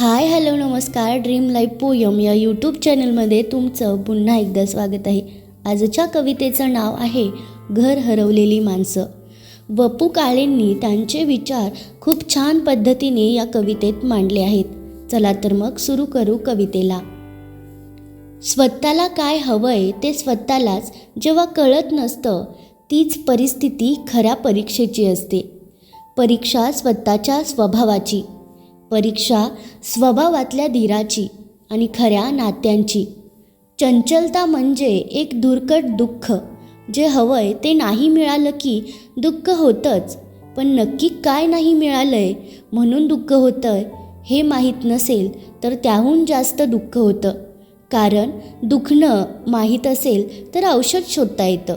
हाय hello नमस्कार. Dream life poem या YouTube चॅनलमध्ये तुमचं पुन्हा एकदा स्वागत आहे. आजच्या कवितेचं नाव आहे घर हरवलेली माणसं. वपू काळेंनी त्यांचे विचार खूप छान पद्धतीने या कवितेत मांडले आहेत. चला तर मग सुरू करू कवितेला. स्वतःला काय हवंय ते स्वतःलाच जेव्हा कळत नसतं तीच परिस्थिती खऱ्या परीक्षेची असते. परीक्षा स्वतःच्या स्वभावाची. परीक्षा स्वभावातल्या धीराची आणि खऱ्या नात्यांची. चंचलता म्हणजे एक दुर्कट दुःख जे हवंय ते नाही मिळालं की दुःख होतंच पण नक्की काय नाही मिळालंय म्हणून दुःख होतंय हे माहीत नसेल तर त्याहून जास्त दुःख होतं. कारण दुखणं माहीत असेल तर औषध शोधता येतं.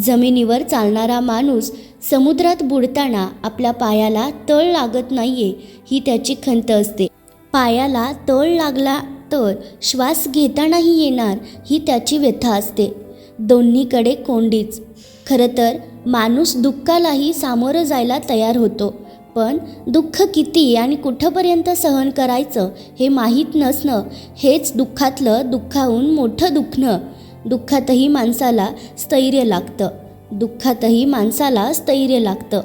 जमिनीवर चालणारा माणूस समुद्रात बुडताना आपल्या पायाला तळ लागत नाहीये ही त्याची खंत असते. पायाला तळ लागला तर श्वास घेतानाही येणार ही त्याची व्यथा असते. दोन्हीकडे कोंडीच. खरं तर माणूस दुःखालाही सामोरं जायला तयार होतो पण दुःख किती आणि कुठंपर्यंत सहन करायचं हे माहीत नसणं हेच दुःखातलं दुःखाहून मोठं दुखणं. दुःखातही माणसाला स्थैर्य लागतं. दुःखातही माणसाला स्थैर्य लागतं.